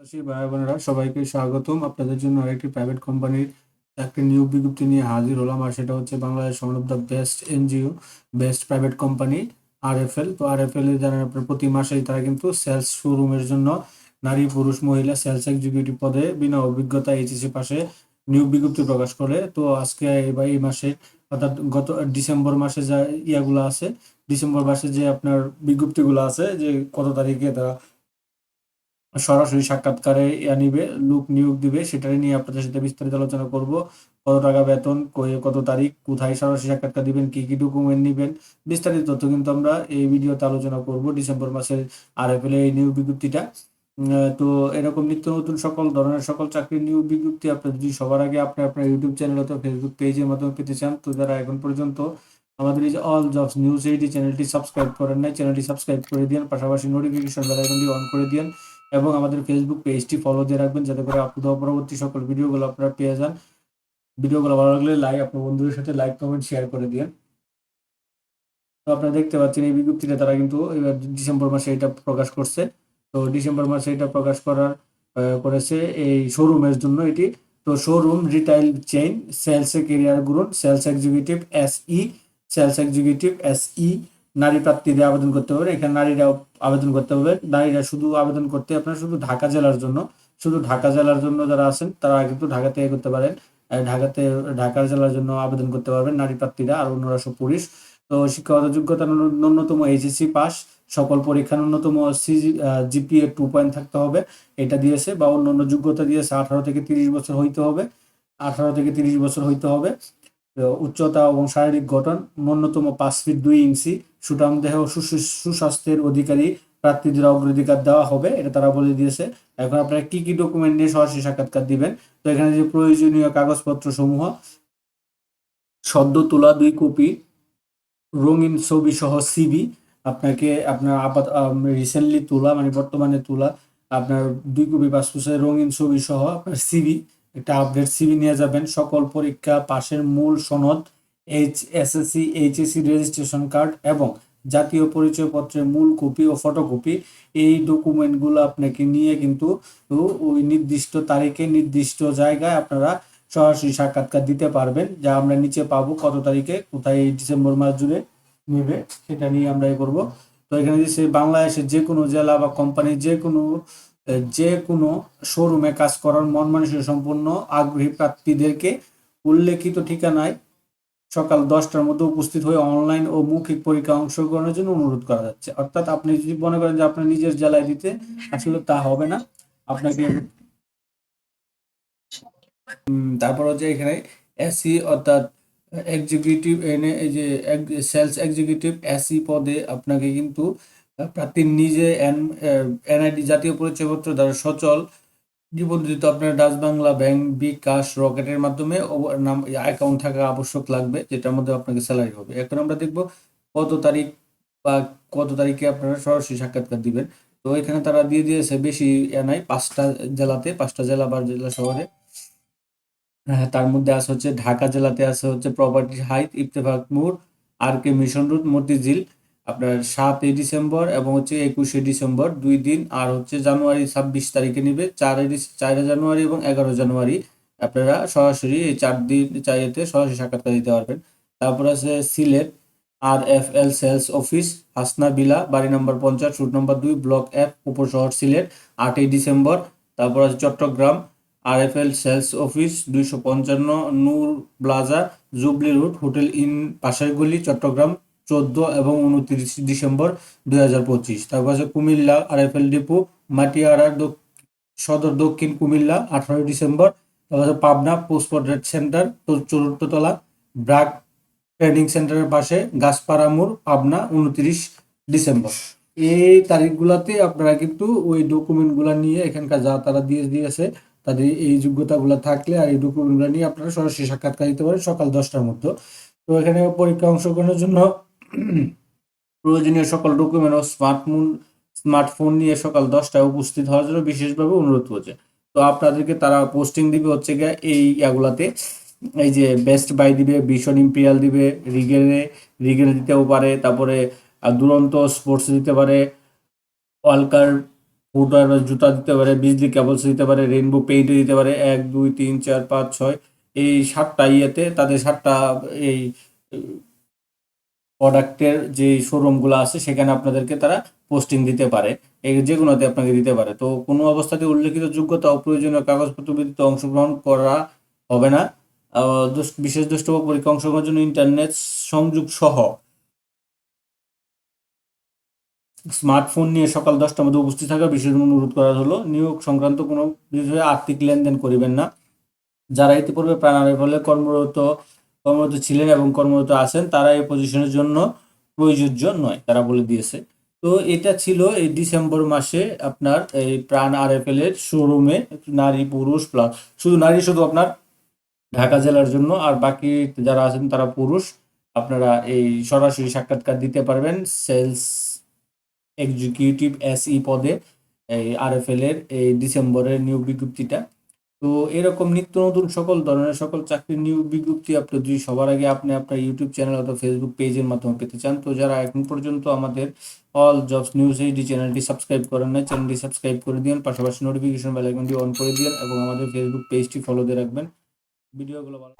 চাষী ভাই বোনেরা, সবাইকে স্বাগতম। আপনাদের জন্য আরেকটি প্রাইভেট কোম্পানির একটি নিয়োগ বিজ্ঞপ্তি নিয়ে হাজির হলাম, আর সেটা হচ্ছে Bangladesh one of the best NGO best private company RFL তো আরএফএল এ জানেন আপনার, প্রতি মাসেই তারা কিন্তু সেলস শোরুমের জন্য নারী, পুরুষ, মহিলা সেলস এক্সিকিউটিভ পদে বিনা অভিজ্ঞতা এইচএসসি পাশে নিয়োগ বিজ্ঞপ্তি প্রকাশ করে। তো আজকে এই মাসে, অর্থাৎ গত ডিসেম্বর মাসে যা ইয়াগুলো আছে, ডিসেম্বর মাসে যে আপনার বিজ্ঞপ্তিগুলো আছে, যে কত তারিখে তারা সরাসরি সাক্ষাৎকারে নিবে, লোক নিয়োগ দিবে সেটা নিয়ে আপনাদের সাথে বিস্তারিত আলোচনা করব। কত টাকা বেতন কত তারিখ, কোথায় সরাসরি সাক্ষাৎকার দিবেন, কি কি ডকুমেন্ট নিবেন, বিস্তারিত তথ্য কিন্তু আমরা এই ভিডিওতে আলোচনা করব ডিসেম্বর মাসের আর আরএফএল এই নিয়োগ বিজ্ঞপ্তিটা। তো এরকম নিত্য নতুন সকল ধরনের সকল চাকরির নিয়োগ বিজ্ঞপ্তি আপনার যদি সবার আগে আপনি আপনার ইউটিউব চ্যানেল অথবা ফেসবুক পেজের মাধ্যমে পেতে চান, তো যারা এখন পর্যন্ত আমাদের এই যে অল জবস নিউজ এইটি চ্যানেলটি সাবস্ক্রাইব করেন নাই চ্যানেলটি সাবস্ক্রাইব করে দিন পাশাপাশি নোটিফিকেশন বেল আইকনটি অন করে দিন এবং আমাদের ফেসবুক পেজটি ফলো দিয়ে রাখবেন যাতে করে হওয়া পরবর্তী সকল ভিডিওগুলো আপনারা পেয়ে যান। ভিডিওগুলো ভালো লাগলে লাইক আপনার বন্ধুদের সাথে লাইক কমেন্ট শেয়ার করে দিন তো আপনারা দেখতে পাচ্ছেন এই বিজ্ঞপ্তিটা, তারা কিন্তু এবার ডিসেম্বর মাসে এটা প্রকাশ করছে। তো ডিসেম্বর মাসে এটা প্রকাশ করার করেছে এই শোরুমের জন্য এটি। তো showroom retail chain sales career group sales executive S E sales executive S E নারী প্রার্থীদের আবেদন করতে পারবে এখানে নারীরাও আবেদন করতে পারবে নারীরা শুধু আবেদন করতে আপনার শুধু ঢাকা জেলার জন্য, শুধু ঢাকা জেলার জন্য যারা আছেন, তারা কিন্তু ঢাকা থেকে করতে পারেন। ঢাকাতে, ঢাকা জেলার জন্য আবেদন করতে পারবেন নারী প্রার্থীরা আর অন্যরা সব পুরুষ। তো শিক্ষাগত যোগ্যতা ন্যূনতম এইচএসসি পাস, সকল পরীক্ষা ন্যূনতম জিপিএ টু পয়েন্ট থাকতে হবে। এটা দিয়েছে বা অন্য অন্য যোগ্যতা দিয়েছে, আঠারো থেকে তিরিশ বছর হইতে হবে। আঠারো থেকে তিরিশ বছর হইতে হবে। উচ্চতা এবং শারীরিক গঠন ন্যূনতম পাঁচ ফিট দুই ইঞ্চি। সুঠাম দেহ সুস্বাস্থ্যের অধিকারী প্রার্থীদের অগ্রাধিকার দেওয়া হবে, এটা তারা বলে দিয়েছে। এখন আপনারা কি কি ডকুমেন্ট নিয়ে সরাসরি সাক্ষাৎকার দিবেন? তো এখানে যে প্রয়োজনীয় কাগজপত্র সমূহ সদ্য তোলা দুই কপি, রঙিন ছবি সহ সিবি আপনাকে আপনার আপাত রিসেন্টলি তোলা মানে বর্তমানে তোলা, আপনার দুই কপি পাসপোর্টের রঙিন ছবি সহ আপনার সিবি একটা আপডেট সিবি নিয়ে যাবেন। সকল পরীক্ষা পাশের মূল সনদ H SSC HSC registration card এবং জাতীয় পরিচয়পত্রের মূল কপি ও ফটোকপি এই ডকুমেন্টগুলো আপনাকে নিয়ে কিন্তু ওই নির্দিষ্ট তারিখে নির্দিষ্ট জায়গায় আপনারা সরাসরি সাক্ষাৎকার দিতে পারবেন। যা আমরা নিচে পাবো কত তারিখে, কোথায় এই ডিসেম্বর মাস জুড়ে নেবে, সেটা নিয়ে আমরা এ করব। তো এখানে যে সে বাংলাদেশের যে কোনো জেলা বা কোম্পানির যে কোনো যে কোনো শোরুমে কাজ করার মন মানুষের সম্পূর্ণ আগ্রহী প্রার্থীদেরকে উল্লেখিত ঠিকানায় সকাল দশটার মধ্যে উপস্থিত হয়ে অনলাইন ও মৌখিক পরীক্ষা অংশগ্রহণের জন্য অনুরোধ করা যাচ্ছে। অর্থাৎ আপনি যদি মনে করেন যে আপনার নিজের জেলায় দিতে আসলে তা হবে না, আপনাকে তারপর হচ্ছে এখানে এসি অর্থাৎ এক্সিকিউটিভ এনে এই যে সেলস এক্সিকিউটিভ এসি পদে আপনাকে কিন্তু প্রার্থীর নিজে এনআইডি জাতীয় পরিচয়পত্র দ্বারা সচল। নিবন্ধিত আপনার ডাচ বাংলা ব্যাংক, বিকাশ, রকেটের মাধ্যমে নাম, অ্যাকাউন্ট থাকা আবশ্যক লাগবে, যেটার মধ্যে আপনাকে স্যালারি হবে। এখন আমরা দেখব কত তারিখ বা কত তারিখে আপনারা সরাসরি সাক্ষাৎকার দিবেন। তো এখানে তারা দিয়ে দিয়েছে বেশি এনআই, পাঁচটা জেলাতে, পাঁচটা জেলা বা জেলা শহরে। হ্যাঁ তার মধ্যে আছে হচ্ছে ঢাকা জেলাতে আছে হচ্ছে প্রপার্টি হাইট ইত্তেফাক মোড়, R K mission road, Motijheel. আপনার সাতই ডিসেম্বর এবং হচ্ছে একুশে ডিসেম্বর দুই দিন, আর হচ্ছে জানুয়ারি ছাব্বিশ তারিখে নিবে। ডিস- চারই জানুয়ারি এবং এগারো জানুয়ারি আপনারা সরাসরি এই চার দিন চাইতে সরাসরি সাক্ষাৎকার দিতে পারবেন। তারপর আছে Sylhet R F L sales office, Hasna villa, বাড়ি নম্বর পঞ্চাশ, রুট নম্বর দুই, ব্লক এফ উপশহর সিলেট, আটই ডিসেম্বর। তারপর আছে Chittagong R F L sales office, দুইশো পঞ্চান্ন, Noor plaza, jubilee road hotel inn পাশের গলি, চট্টগ্রাম। চোদ্দ এবং উনত্রিশ ডিসেম্বর দুই হাজার পঁচিশ। তারপর আছে কুমিল্লা আরএফএল ডিপো মাটিয়াড়া দক- সদর দক্ষিণ কুমিল্লা আঠারোই ডিসেম্বর। তারপর পাবনা পোস্টপোর্ট রেড সেন্টার চতুর্থতলা, ব্রাক ট্রেনিং সেন্টারের পাশে গাছপাড়ামুর পাবনা উনত্রিশ ডিসেম্বর। এই তারিখগুলোতে আপনারা কিন্তু ওই ডকুমেন্টগুলো নিয়ে এখানকার যা তারা দিয়ে দিয়েছে, তাদের এই যোগ্যতাগুলো থাকলে আর এই ডকুমেন্টগুলো নিয়ে আপনারা সরাসরি সাক্ষাৎকার দিতে পারেন সকাল দশটার মধ্যে। তো এখানে পরীক্ষা অংশগ্রহণের জন্য প্রয়োজনীয় সকল ডকুমেন্ট ও স্মার্টফোন স্মার্টফোন নিয়ে সকাল দশটায় উপস্থিত হওয়ার জন্য বিশেষভাবে অনুরোধ করছে তো আপনাদেরকে তারা পোস্টিং দিবে হচ্ছে গিয়ে এই ইয়াগুলাতে। এই যে বেস্ট বাই দিবে ভীষণ ইম্পিরিয়াল দিবে রিগেলে রিগেল দিতেও পারে, তারপরে দুরন্ত স্পোর্টস দিতে পারে ওয়ালকার ফুটওয়্যার বা জুতা দিতে পারে বিজলি কেবলস দিতে পারে রেনবো পেইন্ট দিতে পারে, এক, দুই, তিন, চার, পাঁচ, ছয়, এই সাতটা ইয়েতে, তাদের সাতটা, এই প্রোডাক্টের যে শোরুমগুলো আছে, সেখানে আপনাদেরকে তারা পোস্টিং দিতে পারে। এই যে কোনোতে আপনাকে দিতে পারে। তো কোনো অবস্থাতে উল্লেখিত যোগ্যতা অপ্রয়োজনীয় কাগজপত্র ব্যতীত অংশগ্রহণ করা হবে না। বিশেষ দ্রষ্টব্য পরীক্ষা অংশগ্রহণের জন্য ইন্টারনেট সংযোগ সহ স্মার্টফোন নিয়ে সকাল দশটার মধ্যে উপস্থিত থাকার বিশেষ অনুরোধ করা হলো। নিয়োগ সংক্রান্ত কোনো বিষয়ে আর্থিক লেনদেন করিবেন না। যারা ইতিপূর্বে প্রাণায়ের ফলে কর্মরত কর্মরত ছিলেন এবং কর্মরত আছেন, তারা এই পজিশনের জন্য প্রযোজ্য নয়, তারা বলে দিয়েছে। তো এটা ছিল এই ডিসেম্বর মাসে আপনার এই প্রাণ আরএফএল এর শোরুমে নারী পুরুষ প্লাস শুধু নারী, শুধু আপনার ঢাকা জেলার জন্য, আর বাকি যারা আছেন তারা পুরুষ। আপনারা এই সরাসরি সাক্ষাৎকার দিতে পারবেন সেলস এক্সিকিউটিভ এসই পদে এই আরএফএল এর এই ডিসেম্বরের নিয়োগ বিজ্ঞপ্তিটা। তো এরকম নিত্য নতুন সকল ধরনের সকল চাকরির নিয়োগ বিজ্ঞপ্তি আপনি যদি সবার আগে আপনি আপনার ইউটিউব চ্যানেল অথবা ফেসবুক পেজের মাধ্যমে পেতে চান, তো যারা এখন পর্যন্ত আমাদের অল জবস নিউজ এইচডি চ্যানেলটি সাবস্ক্রাইব করেন না চ্যানেলটি সাবস্ক্রাইব করে দিন, পাশাপাশি নোটিফিকেশন বেল আইকনটি অন করে দিন এবং আমাদের ফেসবুক পেজটি ফলো দিয়ে রাখবেন। ভিডিওগুলো ভালো